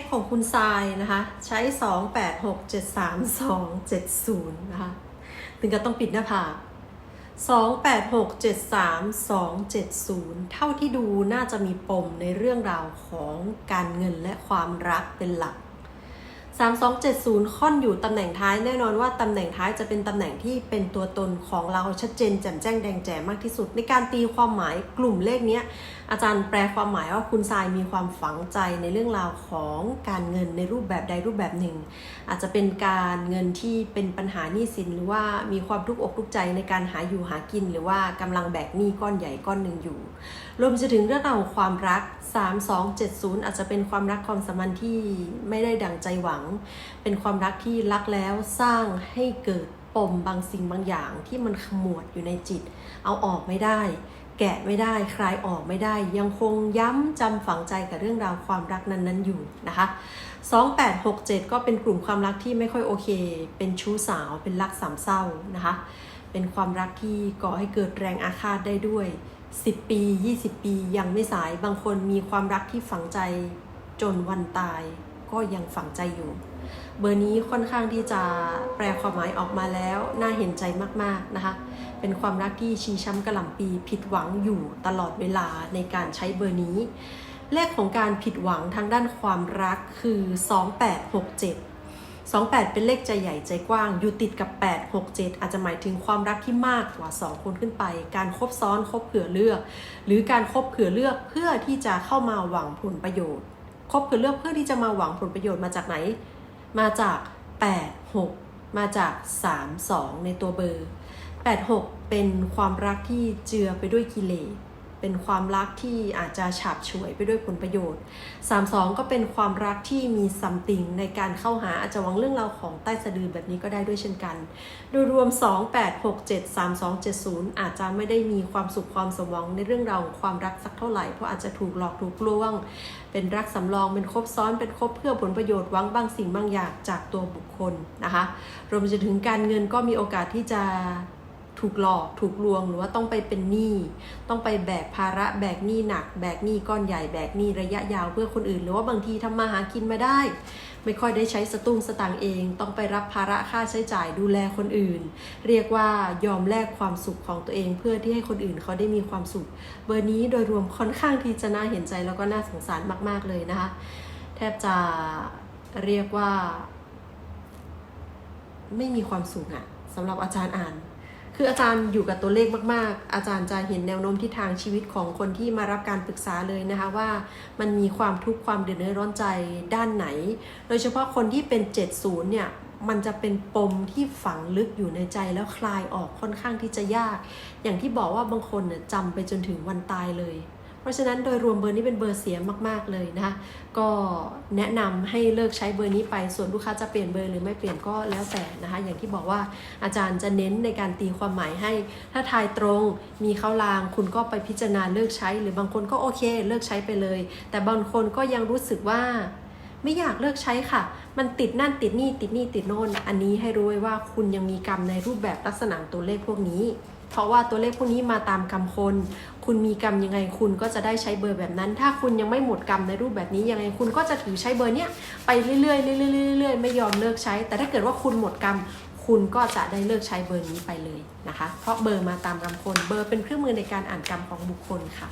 สของคุณทรายนะคะ ใช้ 2 8 6 7 3 2 7 0 นะคะ ถึงกับต้องปิดหน้าผาก2 8 6 7 3 2 7 0 เท่าที่ดูน่าจะมีปมในเรื่องราวของการเงินและความรักเป็นหลัก 3270 ค่อนอยู่ตำแหน่งท้ายแน่นอนว่าตำแหน่งท้ายจะเป็นตำแหน่งที่เป็นตัวตนของเราชัดเจนแจ่มแจ้งแดงแจ๋มากที่สุด ในการตีความหมายกลุ่มเลขนี้อาจารย์แปลความหมายว่าคุณทรายมีความฝังใจในเรื่องราวของการเงินในรูปแบบใดรูปแบบหนึ่ง อาจจะเป็นการเงินที่เป็นปัญหาหนี้สินหรือว่ามีความทุกข์อกทุกใจในการหาอยู่หากิน หรือว่ากำลังแบกหนี้ก้อนใหญ่ก้อนหนึ่งอยู่ รวมไปถึงเรื่องราวของความรัก 3270 อาจจะเป็นความรักความสัมพันธ์ที่ไม่ได้ดังใจหวังเป็นความรักที่รักแล้วสร้างให้เกิดปมบางสิ่งบางอย่างที่มันขมวดอยู่ในจิต เอาออกไม่ได้ แกะไม่ได้คลายออกไม่ได้ ยังคงย้ำจำฝังใจกับเรื่องราวความรักนั้นๆอยู่นะคะ2867 ก็เป็นกลุ่มความรักที่ไม่ค่อยโอเค เป็นชู้สาว เป็นรักสามเศร้านะคะ เป็นความรักที่ก่อให้เกิดแรงอาฆาตได้ด้วย 10 ปี 20 ปียังไม่สาย บางคนมีความรักที่ฝังใจจนวันตาย ก็ยังฝังใจอยู่ เบอร์นี้ค่อนข้างที่จะแปลความหมายออกมาแล้ว น่าเห็นใจมากๆนะคะ เป็นความรักที่ชีช้ำกระหล่ำปีผิดหวังอยู่ตลอดเวลาในการใช้เบอร์นี้ เลขของการผิดหวังทางด้านความรักคือ 2867 28 เป็นเลขใจใหญ่ใจกว้าง อยู่ติดกับ 8 6 7 อาจจะหมายถึงความรักที่มากกว่า 2 คนขึ้นไป การคบซ้อนคบเผื่อเลือก หรือการคบเผื่อเลือกเพื่อที่จะเข้ามาหวังผลประโยชน์ คบคือเลือกเพื่อที่จะมาหวังผลประโยชน์มาจากไหน มาจาก 8 6 มาจาก 3 2 ในตัวเบอร์ 8 6 เป็นความรักที่เจือไปด้วยกิเลส เป็นความรักที่อาจจะฉาบฉวยไปด้วยผลประโยชน์ 32 ก็เป็นความรักที่มีซัมติงในการเข้าหาอาจจะหวังเรื่องราวของใต้สะดือแบบนี้ก็ได้ด้วยเช่นกัน โดยรวม 2 8 6 7 3 2 7 0 อาจจะไม่ได้มีความสุขความสมหวังในเรื่องราวของความรักสักเท่าไหร่เพราะอาจจะถูกหลอกถูกลวง เป็นรักสำรองเป็นคบซ้อนเป็นคบเพื่อผลประโยชน์หวังบางสิ่งบางอย่างจากตัวบุคคลนะคะรวมไปจนถึงการเงินก็มีโอกาสที่จะ ถูกหลอกถูกลวงหรือว่าต้องไปเป็นหนี้ต้องไปแบกภาระแบกหนี้หนัก แบกหนี้ก้อนใหญ่แบกหนี้ระยะยาวเพื่อคนอื่น หรือว่าบางทีทำมาหากินมาได้ ไม่ค่อยได้ใช้สตุ้งสตางเอง ต้องไปรับภาระค่าใช้จ่ายดูแลคนอื่น เรียกว่ายอมแลกความสุขของตัวเอง เพื่อที่ให้คนอื่นเขาได้มีความสุข เบอร์นี้โดยรวมค่อนข้างที่จะน่าเห็นใจแล้วก็น่าสงสารมาก ๆเลยนะคะ แทบจะเรียกว่า ไม่มีความสุขอะสำหรับอาจารย์อ่าน คืออาจารย์อยู่กับตัวเลขมากๆ อาจารย์จะเห็นแนวโน้มทิศทางชีวิตของคนที่มารับการปรึกษาเลยนะคะว่ามันมีความทุกข์ความเดือดร้อนใจด้านไหน โดยเฉพาะคนที่เป็น 70 เนี่ยมันจะเป็นปมที่ฝังลึกอยู่ในใจแล้วคลายออกค่อนข้างที่จะยาก อย่างที่บอกว่าบางคนเนี่ยจำไปจนถึงวันตายเลย เพราะฉะนั้นโดยรวมเบอร์นี้เป็นเบอร์เสียมาก ๆเลยนะคะก็แนะนำให้เลิกใช้เบอร์นี้ไป ส่วนลูกค้าจะเปลี่ยนเบอร์หรือไม่เปลี่ยนก็แล้วแต่นะคะ อย่างที่บอกว่าอาจารย์จะเน้นในการตีความหมายให้ ถ้าทายตรงมีเข้าลาง คุณก็ไปพิจารณาเลิกใช้ หรือบางคนก็โอเค เลิกใช้ไปเลย แต่บางคนก็ยังรู้สึกว่าไม่อยากเลิกใช้ค่ะ มันติดนั่นติดนี่ติดนี่ติดโน่น อันนี้ให้รู้ไว้ว่าคุณยังมีกรรมในรูปแบบลักษณะตัวเลขพวกนี้ เพราะว่าตัวเลขพวกนี้มาตามกรรมคน คุณมีกรรมยังไงคุณก็จะได้ใช้เบอร์แบบนั้น ถ้าคุณยังไม่หมดกรรมในรูปแบบนี้ยังไงคุณก็จะถือใช้เบอร์เนี้ยไปเรื่อยๆเรื่อยๆเรื่อยๆไม่ยอมเลิกใช้ แต่ถ้าเกิดว่าคุณหมดกรรมคุณก็จะได้เลิกใช้เบอร์นี้ไปเลยนะคะ เพราะเบอร์มาตามกรรมคน เบอร์เป็นเครื่องมือในการอ่านกรรมของบุคคลค่ะ